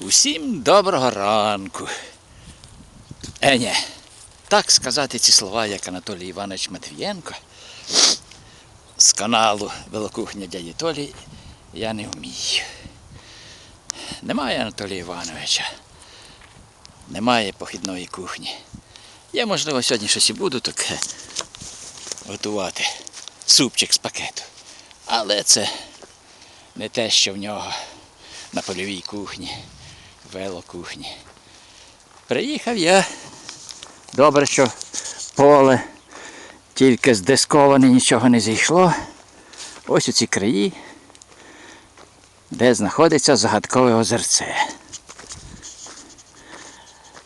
Усім доброго ранку. Е, ні, так сказати ці слова, як Анатолій Іванович Матвієнко з каналу Велокухня дяді Толі, я не вмію. Немає Анатолія Івановича. Немає похідної кухні. Я, можливо, сьогодні щось і буду таке готувати. Супчик з пакету. Але це не те, що в нього на польовій кухні, велокухні. Приїхав я. Добре, що поле тільки здисковане, нічого не зійшло. Ось у ці краї, де знаходиться загадкове озерце.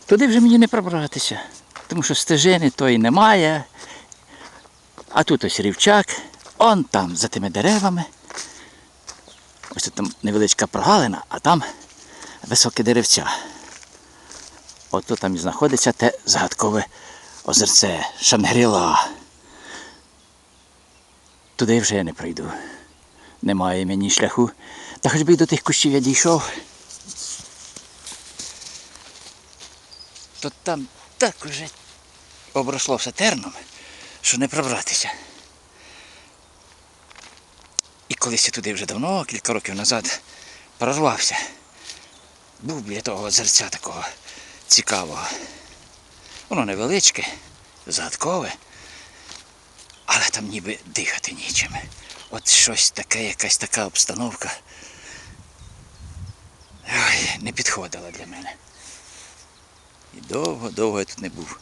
Туди вже мені не пробратися, тому що стежини тої немає. А тут ось рівчак, он там за тими деревами. Ось там невеличка прогалина, а там високе деревця. От тут там і знаходиться те загадкове озерце Шангріла. Туди вже я не прийду. Немає мені шляху. Та хоч би й до тих кущів я дійшов. То там так уже обросло все терном, що не пробратися. І колись я туди вже давно, кілька років назад, прорвався. Був біля того озерця такого цікавого. Воно невеличке, загадкове, але там ніби дихати нічим. От щось таке, якась така обстановка. Ой, не підходила для мене. І довго-довго я тут не був.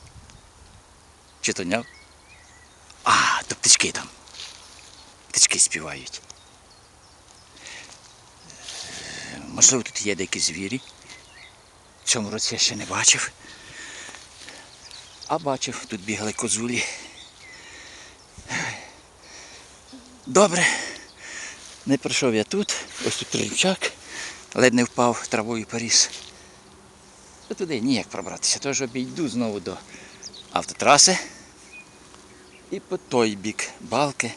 Чи то няв? А, то птички там. Птички співають. Е, Можливо, тут є деякі звірі. В цьому році я ще не бачив. А бачив, тут бігали козулі. Добре. Не пройшов я тут. Ось тут рівчак. Ледь не впав, травою поріс. То туди ніяк пробратися. Тож обійду знову до автотраси. І по той бік балки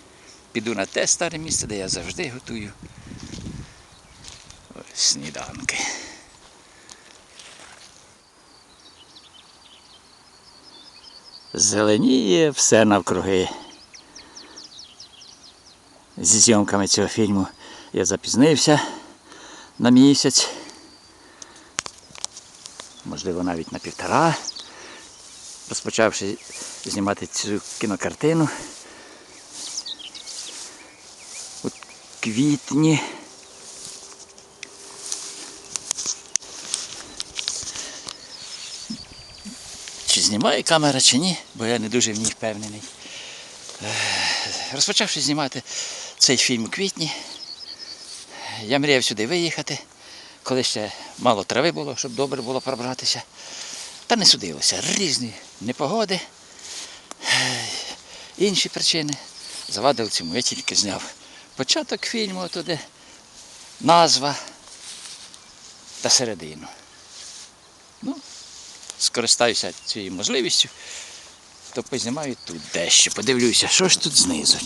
піду на те старе місце, де я завжди готую сніданки. Зеленіє все навкруги. Зі зйомками цього фільму я запізнився на місяць, можливо навіть на півтора, розпочавши знімати цю кінокартину у квітні. Знімає камера, чи ні, бо я не дуже в ній впевнений. Е, Розпочавши знімати цей фільм у квітні, я мріяв сюди виїхати, коли ще мало трави було, щоб добре було пробратися. Та не судилося. Різні непогоди, е, інші причини. Завадили цьому. Я тільки зняв початок фільму туди, назва та середину. Скористаюся цією можливістю, то познімаю тут дещо. Подивлюся, що ж тут знизу.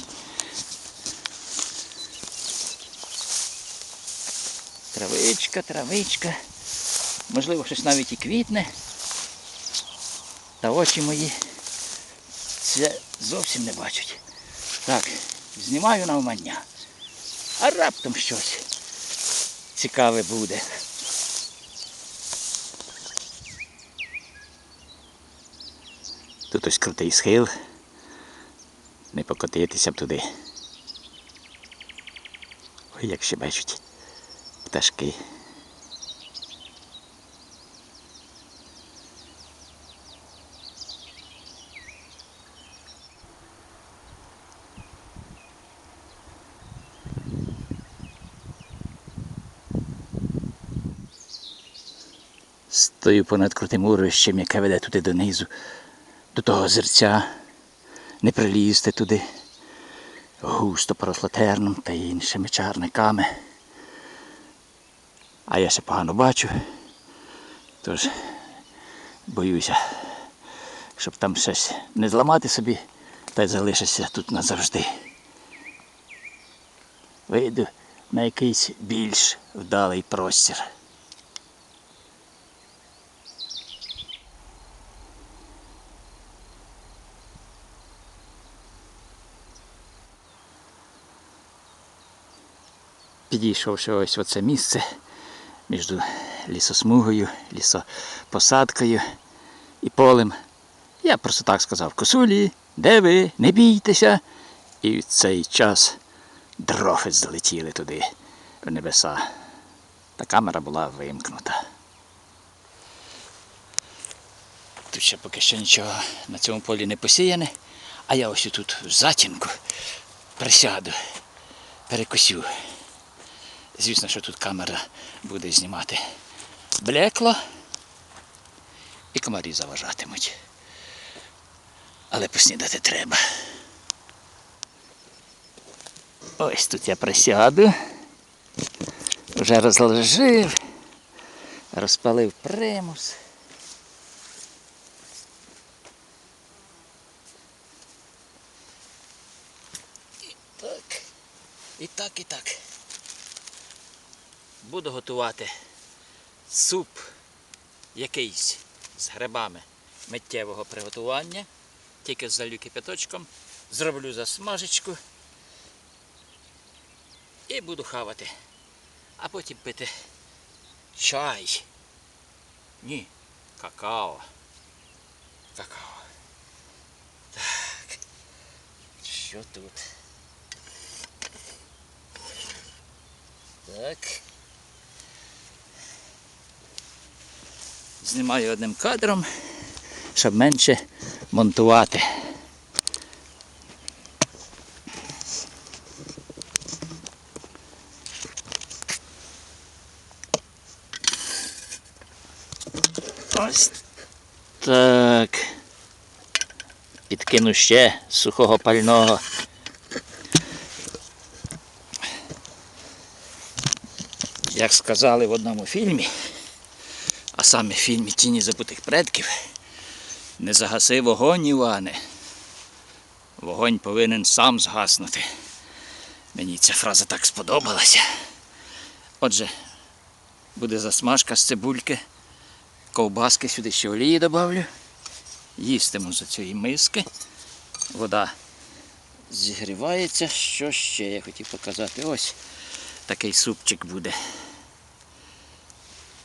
Травичка, травичка. Можливо, щось навіть і квітне. Та очі мої це зовсім не бачать. Так, знімаю навмання. А раптом щось цікаве буде. Тут ось крутий схил. Не покотитися б туди. Ой, як ще бачать пташки. Стою понад крутим урищем, яке веде туди донизу, до того озерця. Не прилізти туди. Густо поросло терном та іншими чарниками. А я ще погано бачу. Тож боюся, щоб там щось не зламати собі, та й залишитися тут назавжди. Вийду на якийсь більш вдалий простір. Підійшовши ось в це місце між лісосмугою, лісопосадкою і полем, я просто так сказав, косулі, де ви? Не бійтеся. І в цей час дрофи злетіли туди, в небеса. Та камера була вимкнута. Тут ще поки що нічого на цьому полі не посіяне, а я ось тут в затінку присяду, перекусю. Звісно, що тут камера буде знімати блекло і комарі заважатимуть. Але поснідати треба. Ось тут я присяду. Вже розложив, розпалив примус. І так, і так, і так. Буду готувати суп якийсь з грибами миттєвого приготування. Тільки залю кипяточком, зроблю засмажечку і буду хавати. А потім пити чай. Ні, какао. Какао. Так. Що тут? Так. Знімаю одним кадром, щоб менше монтувати. Ось так. Підкину ще сухого пального. Як сказали в одному фільмі, саме в фільмі Тіні забутих предків, не загаси вогонь, Іване. Вогонь повинен сам згаснути. Мені ця фраза так сподобалася. Отже, буде засмажка з цибульки, ковбаски сюди ще олії додавлю. Їстиму з цієї миски. Вода зігрівається. Що ще я хотів показати? Ось такий супчик буде.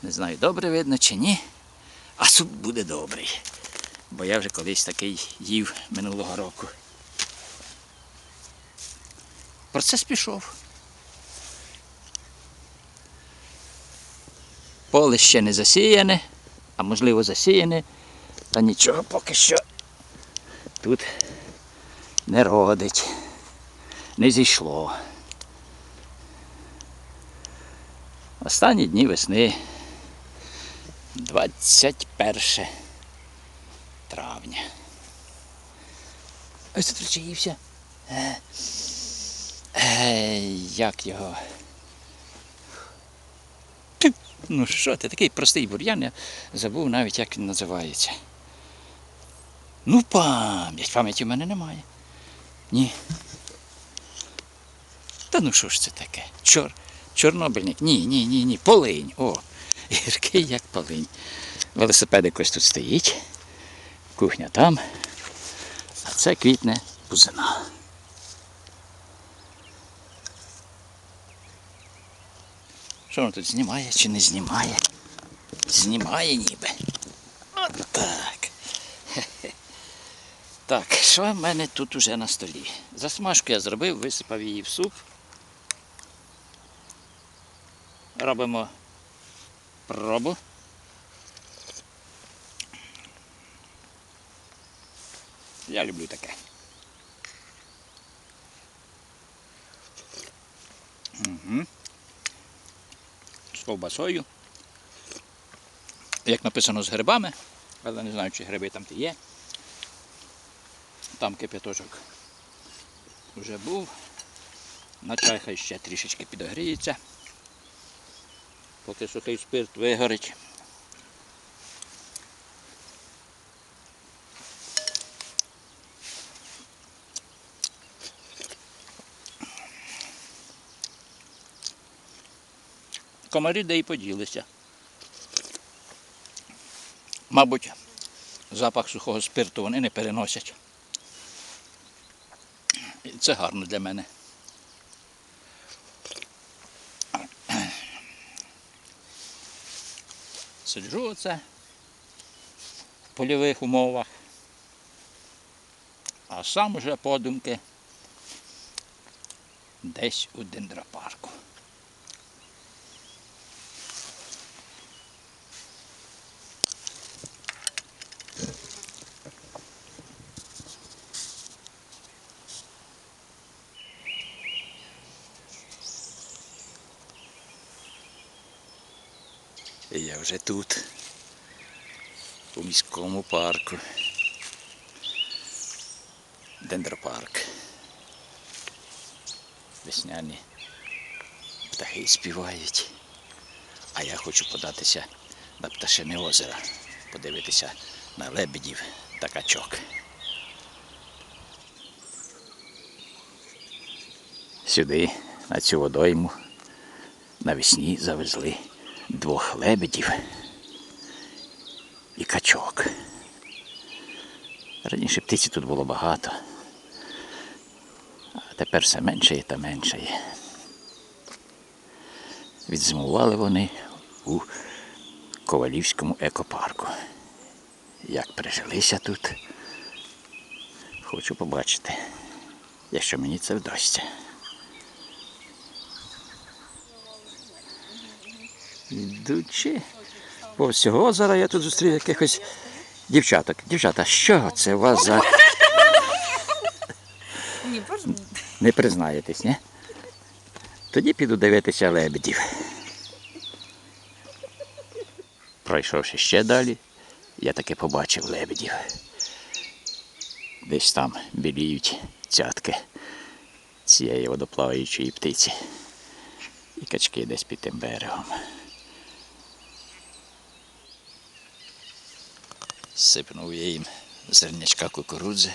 Не знаю, добре видно чи ні. А суп буде добрий. Бо я вже колись такий їв минулого року. Процес пішов. Поле ще не засіяне, а можливо засіяне, та нічого поки що тут не родить, не зійшло. Останні дні весни 21 травня. Ось тут речаївся. Е, е, як його? Ну що ти, такий простий бур'ян, я забув навіть, як він називається. Ну, пам'ять, пам'яті в мене немає. Ні. Та ну що ж це таке? Чор, чорнобильник? Ні, ні, ні, ні. Полинь. О, гіркий як полинь. Велосипедик ось тут стоїть. Кухня там. А це квітне бузина. Що воно тут знімає чи не знімає? Знімає ніби. От так. Так, що в мене тут уже на столі? Засмажку я зробив, висипав її в суп. Робимо пробу. Я люблю таке. Угу. З ковбасою. Як написано з грибами, але не знаю, чи гриби там є. Там кипяточок вже був. На чай хай ще трішечки підогріється. Поки сухий спирт вигорить. Комарі де й поділися. Мабуть, запах сухого спирту вони не переносять. І це гарно для мене. Сиджу це в польових умовах. А сам вже подумки десь у дендропарку. І я вже тут, у міському парку. Дендропарк. Весняні птахи співають. А я хочу податися на пташине озеро, подивитися на лебедів та качок. Сюди, на цю водойму, навесні завезли двох лебедів і качок. Раніше птиці тут було багато, а тепер все менше та менше. Відзимували вони у Ковалівському екопарку. Як прижилися тут, хочу побачити, якщо мені це вдасться. Ідучи по всього озера, я тут зустрів якихось дівчаток. Дівчата, що це у вас за. Не признаєтесь, ні? Тоді піду дивитися лебедів. Пройшовши ще далі, я таки побачив лебедів. Десь там біліють цятки цієї водоплаваючої птиці. І качки десь під тим берегом. Сипнув я їм зернячка кукурудзи.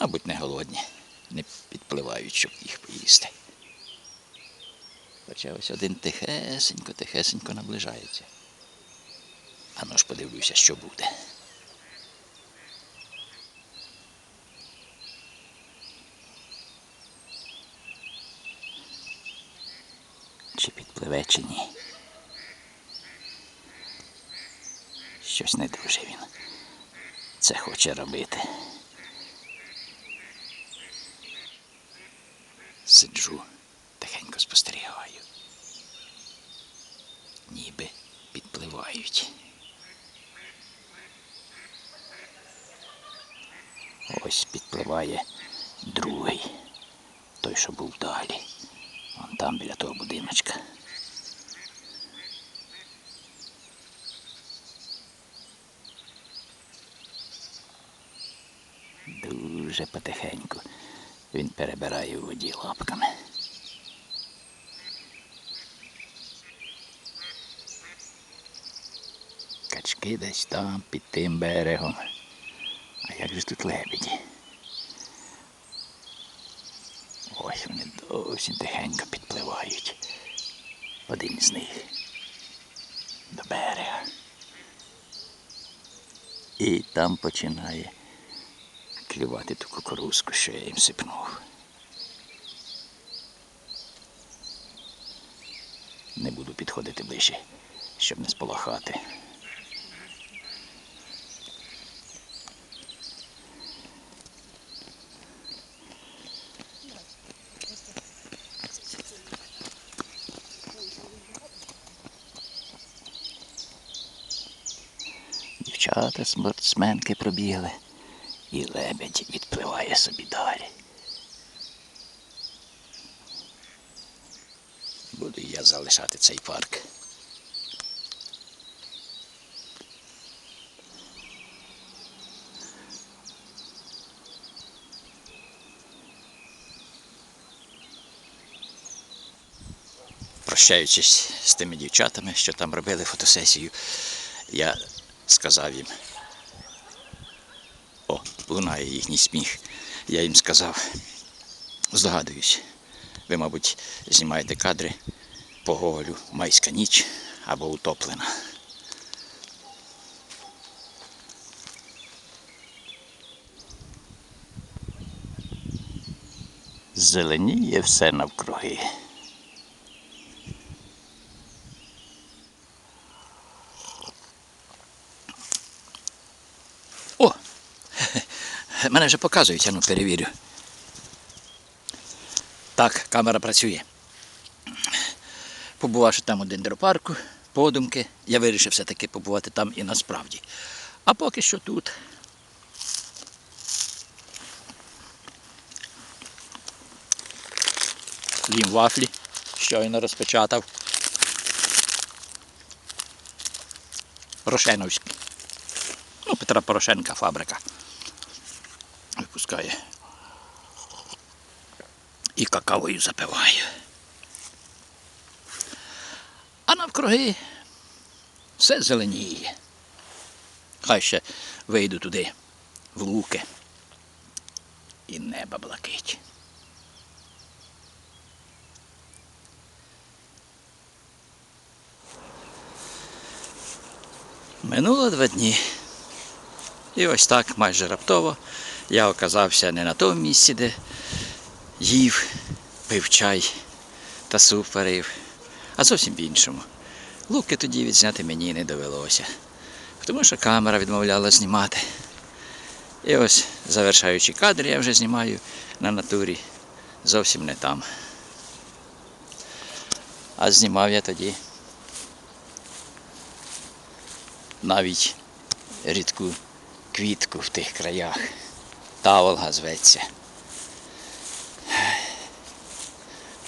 Мабуть, не голодні, не підпливають, щоб їх поїсти. Хоча ось один тихесенько, тихесенько наближається. А ну ж подивлюся, що буде. Чи підпливе, чи ні. Щось не дуже він це хоче робити. Сиджу, тихенько спостерігаю. Ніби підпливають. Ось підпливає другий, той, що був далі. Вон там біля того будиночка. Дуже потихеньку він перебирає у воді лапками. Качки десь там, під тим берегом. А як же тут лебеді? Ось вони досі тихенько підпливають. Один з них до берега. І там починає клювати ту кукурузку, що я їм сипнув. Не буду підходити ближче, щоб не сполохати. Дівчата спортсменки пробігли, і лебедь відпливає собі далі. Буду я залишати цей парк. Прощаючись з тими дівчатами, що там робили фотосесію, я сказав їм. Лунає їхній сміх. Я їм сказав, здогадуюсь, ви, мабуть, знімаєте кадри по Гоголю майська ніч або утоплена. Зеленіє все навкруги. Мене вже показують, я ну перевірю. Так, камера працює. Побувавши там у дендропарку, подумки, я вирішив все-таки побувати там і насправді. А поки що тут. Їм вафлі, щойно розпечатав. Рошеновські. Ну, Петра Порошенка фабрика. Випускає. І какавою запиваю. А навкруги все зеленіє. Хай ще вийду туди, в луки. І небо блакить. Минуло два дні. І ось так майже раптово я оказався не на тому місці, де їв, пив чай та суп варив, а зовсім в іншому. Луки тоді відзняти мені не довелося, тому що камера відмовляла знімати. І ось, завершаючи кадр, я вже знімаю на натурі зовсім не там. А знімав я тоді навіть рідку квітку в тих краях. Таволга зветься.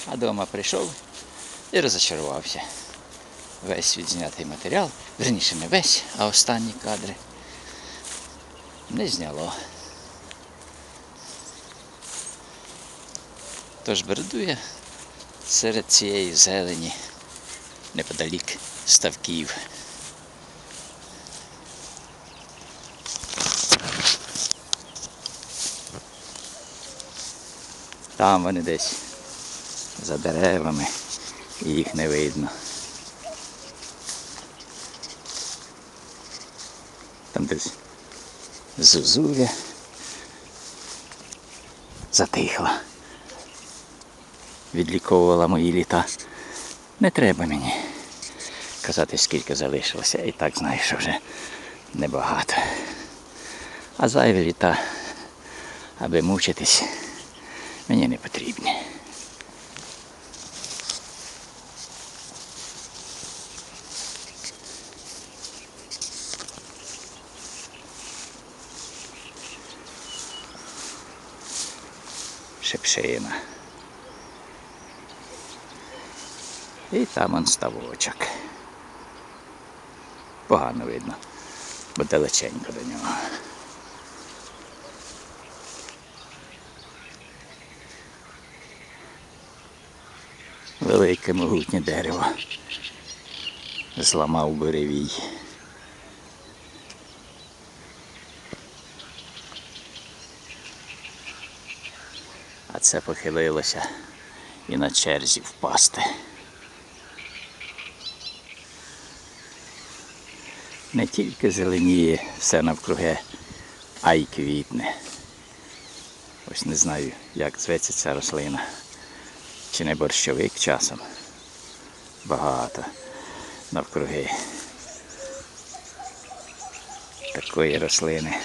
А дома прийшов і розочарувався. Весь відзнятий матеріал, верніше не весь, а останні кадри не зняло. Тож бередує серед цієї зелені неподалік ставків. Там вони десь за деревами, і їх не видно. Там десь зозуля затихла. Відліковувала мої літа. Не треба мені казати, скільки залишилося. І так знаю, що вже небагато. А зайві літа, аби мучитись, мені не потрібні. Шепшина. І там он ставочок. Погано видно, бо далеченько до нього. Велике могутнє дерево. Зламав буревій. А це похилилося і на черзі впасти. Не тільки зеленіє все навкруги, а й квітне. Ось не знаю, як зветься ця рослина. Чи не борщовик часом. Багато навкруги такої рослини.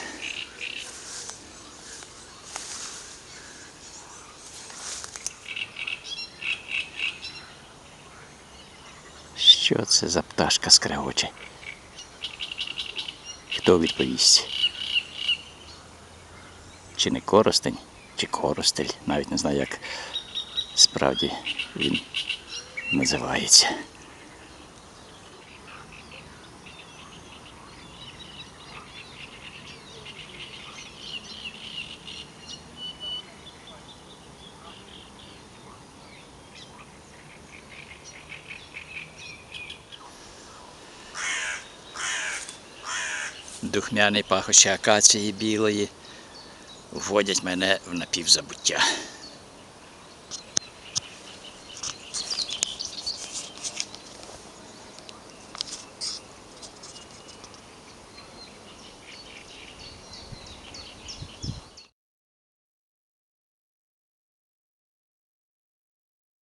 Що це за пташка скрегоче? Хто відповість? Чи не коростень, чи коростель, навіть не знаю, як справді він називається. Духмяний пахощі акації білої вводять мене в напівзабуття.